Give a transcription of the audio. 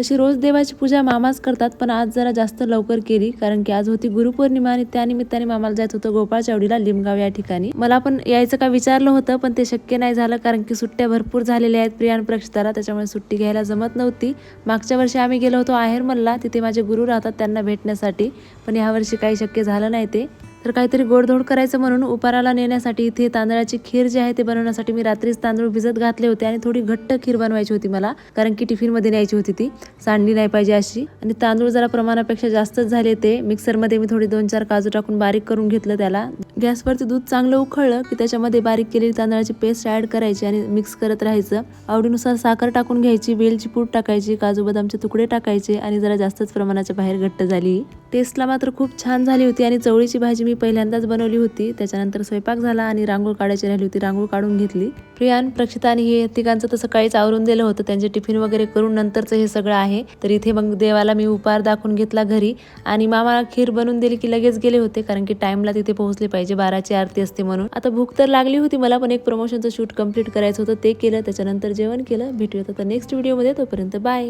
तशी रोज देवाची पूजा मामाच करतात पण आज जरा जास्त लवकर केली कारण की आज होती गुरुपौर्णिमा आणि त्यानिमित्ताने मामाला जायचं होतं गोपाळ चावडीला लिमगाव या ठिकाणी. मला पण यायचं का विचारलं होतं पण ते शक्य नाही झालं कारण की सुट्ट्या भरपूर झालेल्या आहेत प्रियान आणि प्रक्षिताला त्याच्यामुळे सुट्टी घ्यायला जमत नव्हती. मागच्या वर्षी आम्ही गेलो होतो आहेरमलला तिथे माझे गुरु राहतात त्यांना भेटण्यासाठी पण यावर्षी काही शक्य झालं नाही ते. तर काहीतरी गोडधोड करायचं म्हणून उपाराला नेण्यासाठी इथे तांदळाची खीर जी आहे ते बनवण्यासाठी मी रात्रीच तांदूळ भिजत घातले होते आणि थोडी घट्ट खीर बनवायची होती मला कारण की टिफिनमध्ये न्यायची होती ती. सांडली नाही पाहिजे अशी. आणि तांदूळ जरा प्रमाणापेक्षा जास्तच झाले ते. मिक्सरमध्ये मी थोडी दोन चार काजू टाकून बारीक करून घेतलं त्याला. गॅसवरती दूध चांगलं उखळलं की त्याच्यामध्ये बारीक केलेली तांदळाची पेस्ट ॲड करायची आणि मिक्स करत राहायचं. आवडीनुसार साखर टाकून घ्यायची वेलची पूड टाकायची काजू बदामचे तुकडे टाकायचे आणि जरा जास्तच प्रमाणाच्या बाहेर घट्ट झाली. टेस्टला मात्र खूप छान झाली होती आणि चवळीची भाजी मी पहिल्यांदाच बनवली होती. त्याच्यानंतर स्वयंपाक झाला आणि रांगोळ काढायची राहिली होती. रांगोळ काढून घेतली. प्रियान प्रक्षिता आणि हे तिघांचं तसं काहीच आवरून दिलं होतं. त्यांचे टिफिन वगैरे करून नंतरचं हे सगळं आहे. तर इथे मग देवाला मी उपार दाखवून घेतला घरी. आणि मामा खीर बनवून दिली की लगेच गेले होते कारण की टाइमला तिथे पोहोचले पाहिजे. बाराची आरती असते म्हणून. आता भूक तर लागली होती मला पण एक प्रमोशनचं शूट कंप्लीट करायचं होतं. ते केलं त्याच्यानंतर जेवण केलं. भेटूया आता नेक्स्ट व्हिडिओमध्ये तोपर्यंत बाय